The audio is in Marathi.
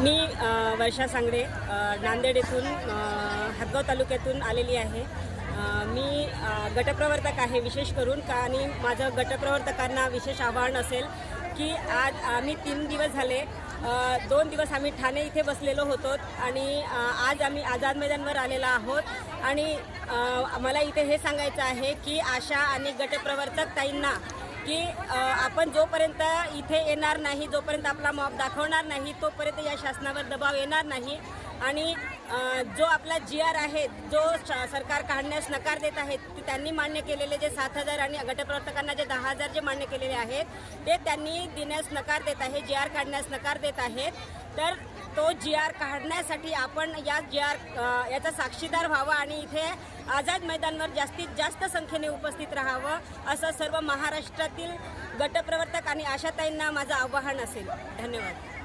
मी वर्षा सांगडे नांदेड येथून हदगाव तालुक्यातून आलेली आहे. मी गटप्रवर्तक आहे विशेष करून का आणि माझं गटप्रवर्तकांना विशेष आवाहन असेल की आज आम्ही तीन दिवस झाले दोन दिवस आम्ही ठाणे इथे बसलेलो होतो आणि आज आम्ही आझाद मैदानवर आलेलो आहोत. आणि मला इथे हे सांगायचं आहे की आशा आणि गटप्रवर्तक ताईंना की आपण जोपर्यंत इथे येणार नाही जोपर्यंत आपला मॉब दाखवणार नाही तोपर्यंत या शासनावर दबाव येणार नाही. आणि जो आपला जी आर आहे जो श- सरकार काढण्यास नकार देत आहेत ते त्यांनी मान्य केलेले जे सात हजार आणि गटप्रवर्तकांना जे दहा हजार जे मान्य केलेले आहेत ते त्यांनी देण्यास नकार देत आहे जी आर काढण्यास नकार देत आहेत. तर तो जी आर काढण्यासाठी आपण या जी आर याचा साक्षीदार व्हावं आणि इथे आझाद मैदानवर जास्तीत जास्त संख्येने उपस्थित राहावं असं सर्व महाराष्ट्रातील गटप्रवर्तक आणि आशाताईंना माझं आवाहन असेल. धन्यवाद.